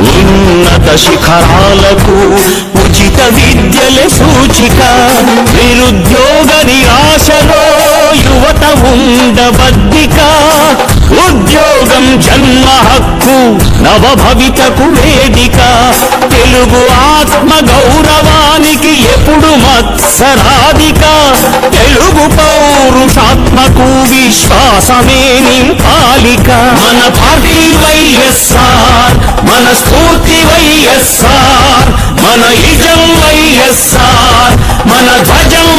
ఉన్నత శిఖరాలకు ఉచిత విద్యలే సూచిక. నిరుద్యోగ నిరాశలో యువత ఉండబద్దిక. ఉద్యోగం జన్మ హక్కు నవ భవితకు వేదిక. తెలుగు ఆత్మ గౌరవానికి ఎప్పుడు మత్సరాధిక. తెలుగు పౌరుషాత్మకు విశ్వాసమే నింపాలిక. మన పార్టీ వైఎస్ మన స్ఫూర్తి వైఎస్ఆర్ మన ఇజం వైఎస్ఆర్ మన ధ్వజం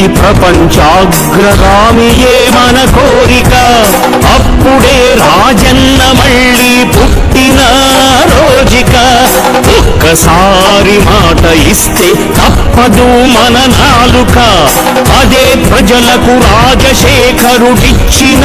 కీర్తి ప్రపంచాగ్రగామియే మన కోరిక. అప్పుడే రాజన్న మళ్ళీ పుట్టిన రోజిక. ఒక్కసారి మాట ఇస్తే తప్పదు మన నాలుక. అదే ప్రజలకు రాజశేఖరుడిచ్చిన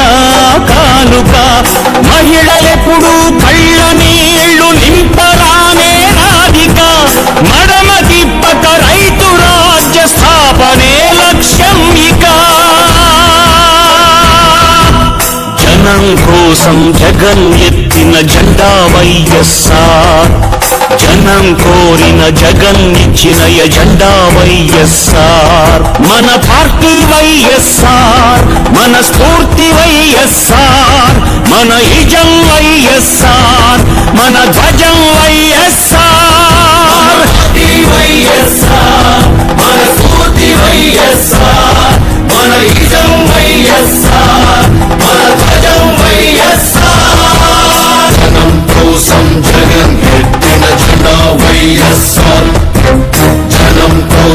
జనం కోసం జగన్ ఎత్తిన జెండా వైఎస్ఆర్. జనం కోరిన జగన్ ఇచ్చిన ఎజెండా వైఎస్ఆర్. మన పార్టీ వైఎస్ఆర్ మన స్ఫూర్తి వైఎస్ఆర్ మన ఇజం వైఎస్ఆర్ మన ధ్వజం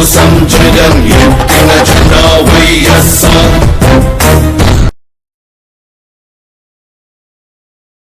కోసం జగన్ ఎత్తిన జెండా వైఎస్ఆర్